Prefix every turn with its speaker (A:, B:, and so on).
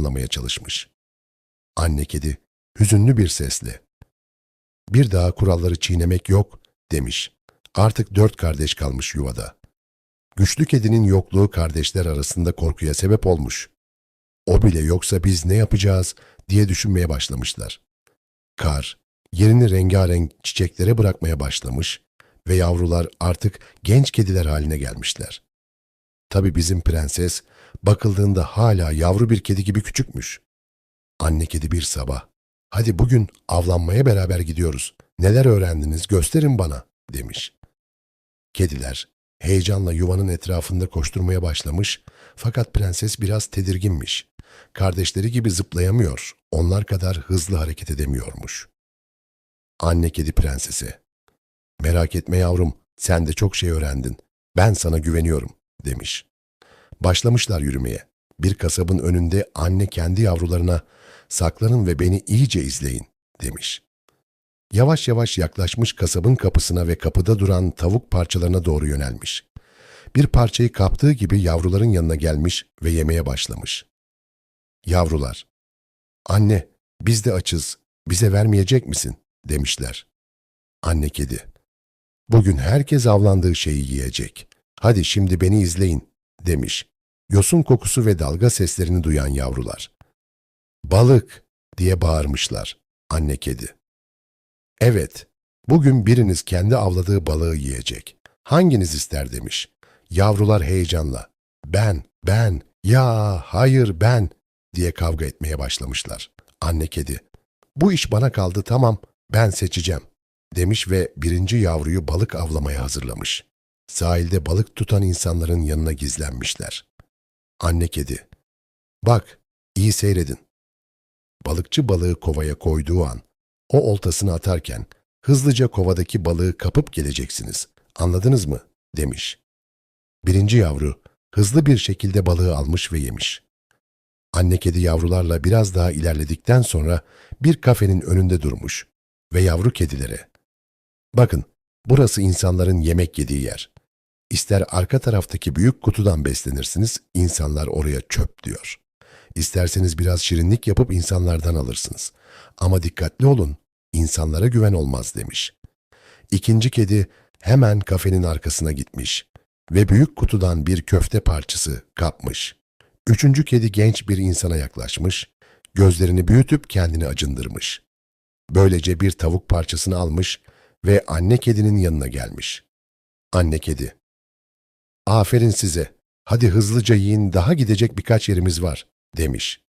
A: anlamaya çalışmış. Anne kedi hüzünlü bir sesle bir daha kuralları çiğnemek yok demiş. Artık dört kardeş kalmış yuvada. Güçlü kedinin yokluğu kardeşler arasında korkuya sebep olmuş. O bile yoksa biz ne yapacağız diye düşünmeye başlamışlar. Kar, yerini rengarenk çiçeklere bırakmaya başlamış ve yavrular artık genç kediler haline gelmişler. Tabii bizim prenses bakıldığında hala yavru bir kedi gibi küçükmüş. Anne kedi bir sabah, hadi bugün avlanmaya beraber gidiyoruz. Neler öğrendiniz gösterin bana demiş. Kediler heyecanla yuvanın etrafında koşturmaya başlamış fakat prenses biraz tedirginmiş. Kardeşleri gibi zıplayamıyor, onlar kadar hızlı hareket edemiyormuş. Anne kedi prensesi, merak etme yavrum, sen de çok şey öğrendin. Ben sana güveniyorum, demiş. Başlamışlar yürümeye. Bir kasabın önünde anne kendi yavrularına, saklanın ve beni iyice izleyin, demiş. Yavaş yavaş yaklaşmış kasabın kapısına ve kapıda duran tavuk parçalarına doğru yönelmiş. Bir parçayı kaptığı gibi yavruların yanına gelmiş ve yemeye başlamış. Yavrular, anne biz de açız, bize vermeyecek misin? demişler. Anne kedi, bugün herkes avlandığı şeyi yiyecek. Hadi şimdi beni izleyin, demiş. Yosun kokusu ve dalga seslerini duyan yavrular. Balık diye bağırmışlar anne kedi. Evet, bugün biriniz kendi avladığı balığı yiyecek. Hanginiz ister demiş. Yavrular heyecanla. Ben, ben, ya, hayır ben diye kavga etmeye başlamışlar. Anne kedi. Bu iş bana kaldı tamam, ben seçeceğim demiş ve birinci yavruyu balık avlamaya hazırlamış. Sahilde balık tutan insanların yanına gizlenmişler. Anne kedi. Bak, iyi seyredin. Balıkçı balığı kovaya koyduğu an, o oltasını atarken hızlıca kovadaki balığı kapıp geleceksiniz. Anladınız mı? demiş. Birinci yavru hızlı bir şekilde balığı almış ve yemiş. Anne kedi yavrularla biraz daha ilerledikten sonra bir kafenin önünde durmuş ve yavru kedilere Bakın, burası insanların yemek yediği yer. İster arka taraftaki büyük kutudan beslenirsiniz, insanlar oraya çöp diyor. İsterseniz biraz şirinlik yapıp insanlardan alırsınız. Ama dikkatli olun, insanlara güven olmaz demiş. İkinci kedi hemen kafenin arkasına gitmiş ve büyük kutudan bir köfte parçası kapmış. Üçüncü kedi genç bir insana yaklaşmış, gözlerini büyütüp kendini acındırmış. Böylece bir tavuk parçasını almış ve anne kedinin yanına gelmiş. Anne kedi, aferin size, hadi hızlıca yiyin daha gidecek birkaç yerimiz var, demiş.